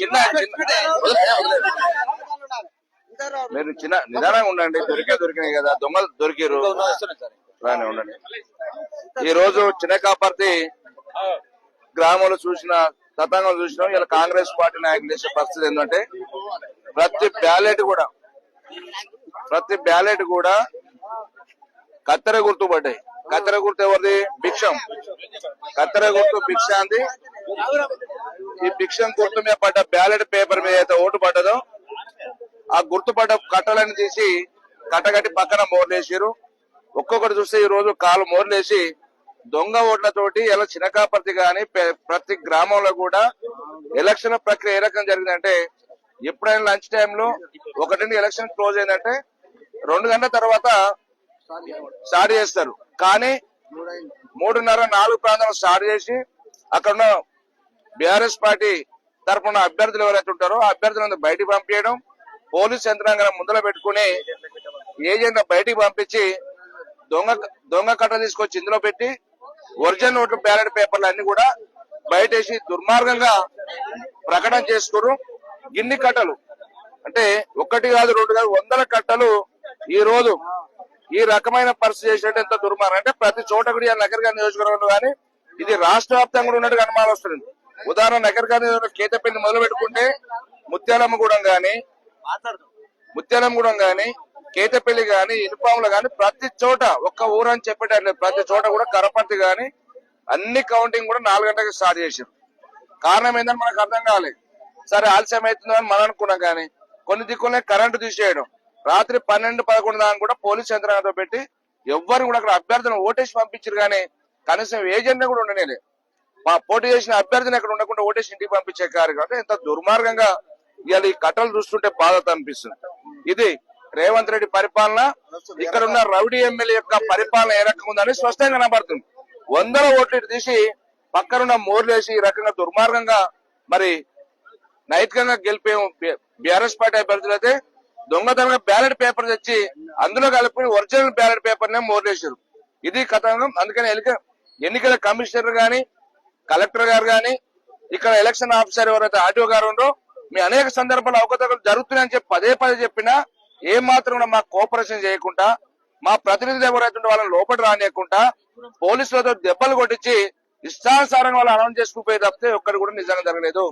చిన్న మీరు చిన్న నిదానంగా ఉండండి. దొరికే దొరికినాయి కదా. దొంగలు దొరికిరు రాని ఉండండి. ఈ రోజు చిన్న కాపర్తి గ్రామంలో చూసిన తతంగం చూసినాం ఇలా కాంగ్రెస్ పార్టీ నాయకులు చేసే పరిస్థితి ఏంటంటే ప్రతి బ్యాలెట్ కూడా ప్రతి బ్యాలెట్ కూడా కత్తెర గుర్తు పడ్డాయి కత్తెర గుర్తు ఎవరిది? భిక్షం. కత్తెర గుర్తు భిక్షాంది ఈ భిక్షం గుర్తు మీద పడ్డ బ్యాలెట్ పేపర్ మీద అయితే ఓటు పడ్డదో ఆ గుర్తుపడ్డ కట్టలను తీసి కట్టగట్టి పక్కన మోర్లేసారు ఒక్కొక్కటి చూస్తే ఈ రోజు కాలు మోర్లేసి దొంగ ఓట్లతోటి ఇలా చినకాపర్తి గాని ప్రతి గ్రామంలో కూడా ఎలక్షన్ ప్రక్రియ ఏ రకం జరిగిందంటే ఎప్పుడైనా లంచ్ టైంలో ఒకటి ఎలక్షన్ క్లోజ్ అయిందంటే రెండు గంటల తర్వాత స్టార్ట్ చేస్తారు. కానీ మూడున్నర నాలుగు ప్రాంతాలు స్టార్ట్ చేసి అక్కడ ఉన్న బీఆర్ఎస్ పార్టీ తరఫున అభ్యర్థులు ఎవరైతే ఉంటారో ఆ అభ్యర్థులను బయటికి పంపించడం పోలీస్ యంత్రాంగం ముందర పెట్టుకుని ఏజెంట్ బయటికి పంపించి దొంగ దొంగ కట్ట తీసుకొచ్చి ఇందులో పెట్టి ఒరిజినల్ ఓట్లు బ్యాలెట్ పేపర్లు అన్ని కూడా బయటేసి దుర్మార్గంగా ప్రకటన చేసుకున్నారు గిన్ని కట్టలు అంటే ఒకటి కాదు రెండు కాదు వందల కట్టలు ఈ రోజు ఈ రకమైన పరిస్థితి చేసేటంత ఎంత దుర్మార్గం? అంటే ప్రతి చోట కూడా నగరగా నియోజకవర్గంలో కానీ ఇది రాష్ట్ర వ్యాప్తంగా కూడా ఉన్నట్టు అనుమానం వస్తుంది. ఉదాహరణ నగరగా కేతపల్లి మొదలు పెట్టుకుంటే ముత్యాలమ్మగూడెం గాని ముత్యాలమ్మగూడెం గాని కేతపల్లి గాని ఇనుపాములు గాని ప్రతి చోట ఒక్క ఊరని చెప్పేటట్లేదు ప్రతి చోట కూడా కరపర్తి గాని అన్ని కౌంటింగ్ కూడా నాలుగు గంటలకు స్టార్ట్ చేసారు కారణం ఏందని మనకు అర్థం కాలేదు. సరే ఆలస్యం అవుతుందో అని మనం అనుకున్నాం కానీ కొన్ని దిక్కులనే కరెంటు తీసేయడం. రాత్రి పన్నెండు పదకొండు దాకా కూడా పోలీస్ యంత్రాంగంతో పెట్టి ఎవ్వరు కూడా అక్కడ అభ్యర్థులను ఓటేసి పంపించారు కానీ కనీసం ఏజెంట్ కూడా ఉండనేలే. మా పోటీ చేసిన అభ్యర్థిని అక్కడ ఉండకుండా ఓటేసి ఇంటికి పంపించే కార్యక్రమం ఎంత దుర్మార్గంగా ఇవాళ ఈ కట్టలు చూస్తుంటే బాధ అనిపిస్తుంది. ఇది రేవంత్ రెడ్డి పరిపాలన ఇక్కడ ఉన్న రౌడీ ఎమ్మెల్యే యొక్క పరిపాలన ఏ రకంగా ఉందని స్పష్టంగా కనబడుతుంది. వందల ఓట్లు తీసి పక్కనున్న మోర్లేసి ఈ రకంగా దుర్మార్గంగా మరి నైతికంగా గెలిపే బీఆర్ఎస్ పార్టీ అభ్యర్థులు అయితే దొంగతనంగా బ్యాలెట్ పేపర్ తెచ్చి అందులో కలిపి ఒరిజినల్ బ్యాలెట్ పేపర్ నే మోర్లేసారు ఇది కథనం. అందుకని ఎన్నికల కమిషనర్ గాని కలెక్టర్ గారు గాని ఇక్కడ ఎలక్షన్ ఆఫీసర్ ఎవరైతే ఆర్టీఓ గారు ఉండో మీ అనేక సందర్భాల్లో అవకతవకలు జరుగుతున్నాయని చెప్పి పదే పదే చెప్పినా ఏ మాత్రం కూడా మాకు కోఆపరేషన్ చేయకుండా మా ప్రతినిధులు ఎవరైతే ఉంటే వాళ్ళని లోపల రానియకుండా పోలీసులతో దెబ్బలు కొట్టించి ఇష్టానుసారంగా వాళ్ళు అనౌన్స్ చేసుకుపోయి తప్పితే ఒక్కడు కూడా నిజంగా జరగలేదు.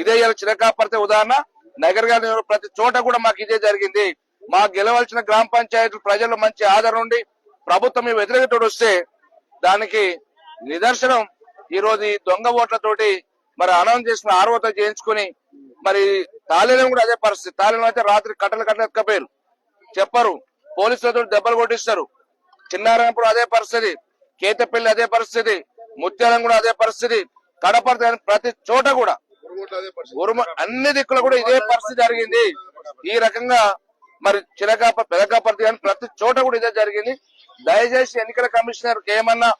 ఇదే ఇలా చిరకాపడితే ఉదాహరణ నగర్ గారి ప్రతి చోట కూడా మాకు ఇదే జరిగింది. మా గెలవలసిన గ్రామ పంచాయతీలు ప్రజలు మంచి ఆదరణ ఉండి ప్రభుత్వం మీ వస్తే దానికి నిదర్శనం ఈ రోజు ఈ దొంగ ఓట్లతోటి మరి అనౌన్స్ చేసిన ఆర్వత చేయించుకుని మరి తాళేలం కూడా అదే పరిస్థితి. తాళేలం అయితే రాత్రి కట్టలు కట్టలు ఎక్కపోయారు చెప్పరు. పోలీసులతో దెబ్బలు కొట్టిస్తారు. చిన్నారాయణపురం అదే పరిస్థితి. కేతపల్లి అదే పరిస్థితి. ముత్యాలం కూడా అదే పరిస్థితి. కడప ప్రతి చోట కూడా అన్ని దిక్కులు కూడా ఇదే పరిస్థితి జరిగింది. ఈ రకంగా మరి చిరకాప పెదకాపర్తి కానీ ప్రతి చోట కూడా ఇదే జరిగింది. దయచేసి ఎన్నికల కమిషనర్ ఏమన్నా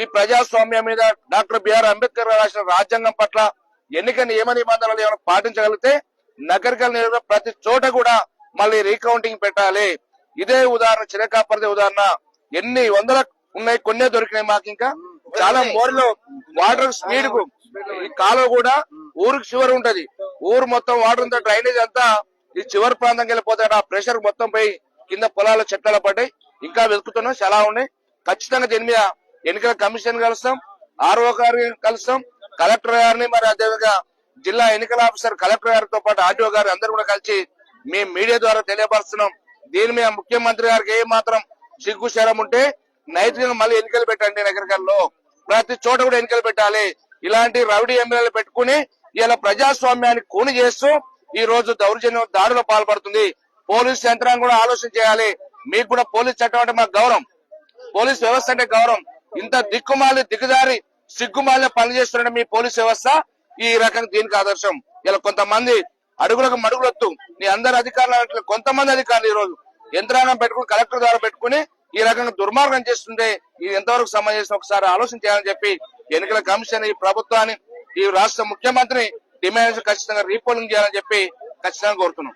ఈ ప్రజాస్వామ్యం మీద డాక్టర్ బిఆర్ అంబేద్కర్ రాసిన రాజ్యాంగం పట్ల ఎన్నిక నియమ నిబంధనలు ఏమైనా పాటించగలిగితే నగరికల నియోజక ప్రతి చోట కూడా మళ్ళీ రీకౌంటింగ్ పెట్టాలి. ఇదే ఉదాహరణ చిరకాపర్తి ఉదాహరణ. ఎన్ని వందల ఉన్నాయి కొన్నే దొరికినాయి మాకు ఇంకా. చాలా మోర్లో వాటర్ స్పీడ్కు ఈ కాలువ కూడా ఊరికి చివరి ఉంటది. ఊరు మొత్తం వాటర్ అంతా డ్రైనేజ్ అంతా ఈ చివరి ప్రాంతం వెళ్ళిపోతాడు ఆ ప్రెషర్ మొత్తం పోయి కింద పొలాల చెట్ల పడ్డాయి. ఇంకా వెతుకుతున్నాం చాలా ఉన్నాయి. ఖచ్చితంగా దీని మీద ఎన్నికల కమిషన్ కలుస్తాం ఆర్ఓ గారిని కలుస్తాం కలెక్టర్ గారిని మరి అదేవిధంగా జిల్లా ఎన్నికల ఆఫీసర్ కలెక్టర్ గారితో పాటు ఆర్టీఓ గారు అందరూ కూడా కలిసి మేము మీడియా ద్వారా తెలియపరుస్తున్నాం. దీని మీద ముఖ్యమంత్రి గారికి ఏ మాత్రం సిగ్గు శరం ఉంటే నైతికంగా మళ్ళీ ఎన్నికలు పెట్టండి నగరికల్లో ప్రతి చోట కూడా ఎన్నికలు పెట్టాలి. ఇలాంటి రౌడీ ఎమ్మెల్యేలు పెట్టుకుని ఇలా ప్రజాస్వామ్యాన్ని కూని చేస్తూ ఈ రోజు దౌర్జన్యం దాడిలో పాల్పడుతుంది. పోలీస్ యంత్రాంగం కూడా ఆలోచన చేయాలి. మీకు కూడా పోలీస్ చట్టం అంటే మాకు గౌరవం. పోలీస్ వ్యవస్థ అంటే గౌరవం. ఇంత దిక్కుమాలి దిగుదారి సిగ్గుమాలిన పని చేస్తున్న మీ పోలీస్ వ్యవస్థ ఈ రకంగా దీనికి ఆదర్శం. ఇలా కొంతమంది అడుగులకు మడుగులొత్తు. నీ అందరు అధికారులు కొంతమంది అధికారులు ఈ రోజు యంత్రాంగం పెట్టుకుని కలెక్టర్ ద్వారా పెట్టుకుని ఈ రకంగా దుర్మార్గం చేస్తుంటే ఇది ఎంతవరకు సంబంధించిన ఒకసారి ఆలోచన చేయాలని చెప్పి ఎన్నికల కమిషన్ ఈ ప్రభుత్వాన్ని ఈ రాష్ట్ర ముఖ్యమంత్రిని డిమాండ్స్ ఖచ్చితంగా రీపోలింగ్ చేయాలని చెప్పి ఖచ్చితంగా కోరుతున్నాం.